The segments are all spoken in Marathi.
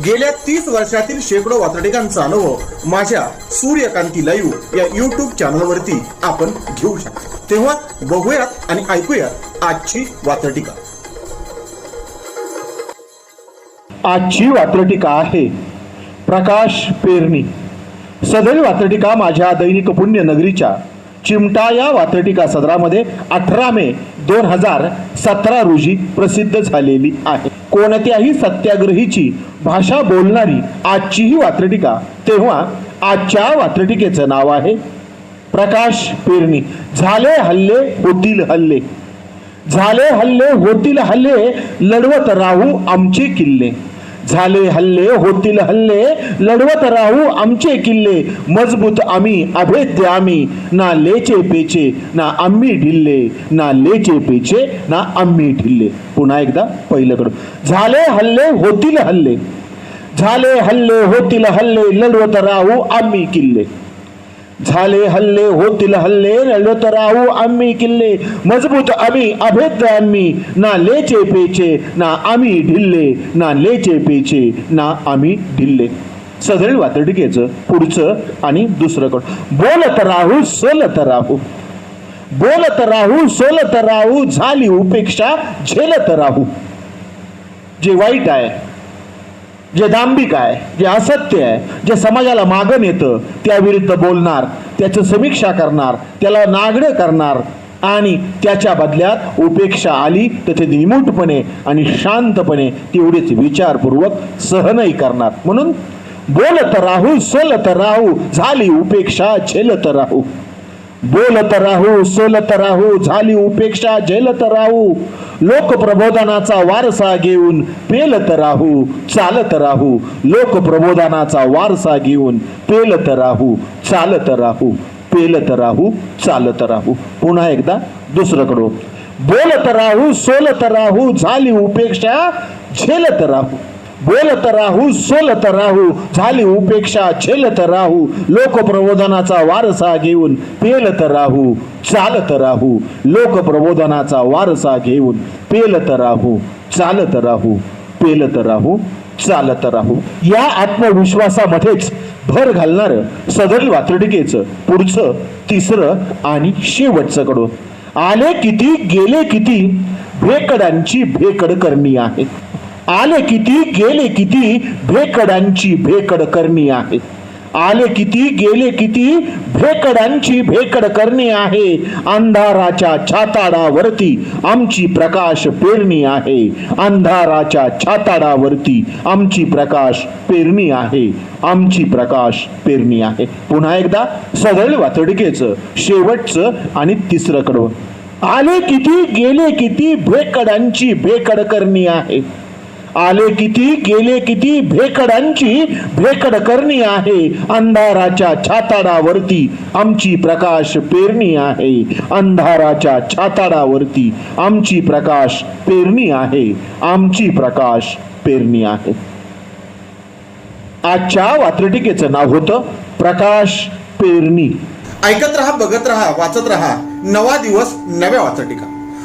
गेल्या तीस वर्षातील शेकडो वातडिकांचा अनुभव माझ्या सूर्यकांती लाईव्ह या युट्यूब चॅनलवरती आपण घेऊ शकतो. तेव्हा बघूयात आणि ऐकूयात आजची वातडिका आजची वात्रटिका आहे प्रकाश पेरणी. सदैव वात्रटिका माझ्या दैनिक पुण्य नगरीच्या चिमटा या वात्रटिका सदरामध्ये अठरा मे दोन हजार सतरा रोजी प्रसिद्ध झालेली आहे. कोणत्याही सत्याग्रहीची भाषा बोलणारी आजची ही वात्रटिका तेव्हा आजच्या वात्रटिकेचं नाव आहे प्रकाश पेरणी. झाले हल्ले होतील हल्ले. झाले हल्ले होतील हल्ले लढवत राहू आमचे किल्ले. झाले हल्ले होतील हल्ले लढवत राहू आमचे किल्ले. मजबूत आम्ही अभेद्य आम्ही. ना लेचे पेचे ना आम्ही ढिल्ले. ना लेचे पेचे ना आम्ही ढिल्ले. पुन्हा एकदा पहिलं कडून झाले हल्ले होतील हल्ले. झाले हल्ले होतील हल्ले लढवत राहू आम्ही किल्ले. झाले हल्ले होतील हल्ले लढत राहू आम्ही किल्ले. मजबूत आम्ही अभेद्य आम्ही. ना लेचे पेचे ना आम्ही ढिल्ले. ना लेचे पेचे ना आम्ही ढिल्ले. सदरील वातडिकेचं पुढचं आणि दुसरं कड बोलत राहू सोलत राहू. बोलत राहू सोलत राहू. झाली उपेक्षा झेलत राहू. जे वाईट आहे जे दांभिक आहे जे असत्य आहे जे समाजाला मागं येतं त्याविरुद्ध बोलणार त्याचं समीक्षा करणार त्याला नागडं करणार आणि त्याच्या बदल्यात उपेक्षा आली तर ते निमूटपणे आणि शांतपणे तेवढेच विचारपूर्वक सहनही करणार. म्हणून बोलत राहू सोलत राहू झाली उपेक्षा झेलत राहू. बोलत राहू सोलत राहू झाली उपेक्षा झेलत राहू. लोकप्रबोधनाचा वारसा घेऊन पेलत राहू चालत राहू. लोकप्रबोधनाचा वारसा घेऊन पेलत राहू चालत राहू. पेलत राहू चालत राहू. पुन्हा एकदा दुसरं बोलत राहू सोलत राहू झाली उपेक्षा झेलत राहू. बोलत राहू सोलत राहू झाली उपेक्षा झेलत राहू लोकप्रबोधनाचा वारसा घेऊन पेलत राहू चालत राहू लोकप्रबोधनाचा वारसा घेऊन पेलत राहू चालत राहू पेलत राहू चालत राहू. या आत्मविश्वासामध्येच भर घालणार सदर वात्रटिकेचं पुढचं तिसरं आणि शेवटचं कडून आले किती गेले किती भेकडांची भेकड करणी आहे. आले किती गेले किती भेकडांची भेकड करणी आहे. आले किती गेले किती भेकडांची भेकड करणी आहे. अंधाराच्या छाताडावरती आमची प्रकाश पेरणी आहे. अंधाराच्या छाताडावरती आमची प्रकाश पेरणी आहे. आमची प्रकाश पेरणी आहे. पुन्हा एकदा सदळ वातडकेचं शेवटचं आणि तिसरं कडवं. आले किती गेले किती भेकडांची भेकड करणी आहे. आले किती गेले किती भेकडांची भेकड करणी आहे. अंधाराच्या छाताडावरती आमची प्रकाश पेरणी आहे. अंधाराच्या छाताडावरती आमची प्रकाश पेरणी आहे. आमची प्रकाश पेरणी आहे. आजच्या वात्रटिकेचं नाव होतं प्रकाश पेरणी. ऐकत रहा बघत रहा वाचत रहा. नवा दिवस नव्या वाचटिका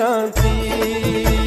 सूर्यकांती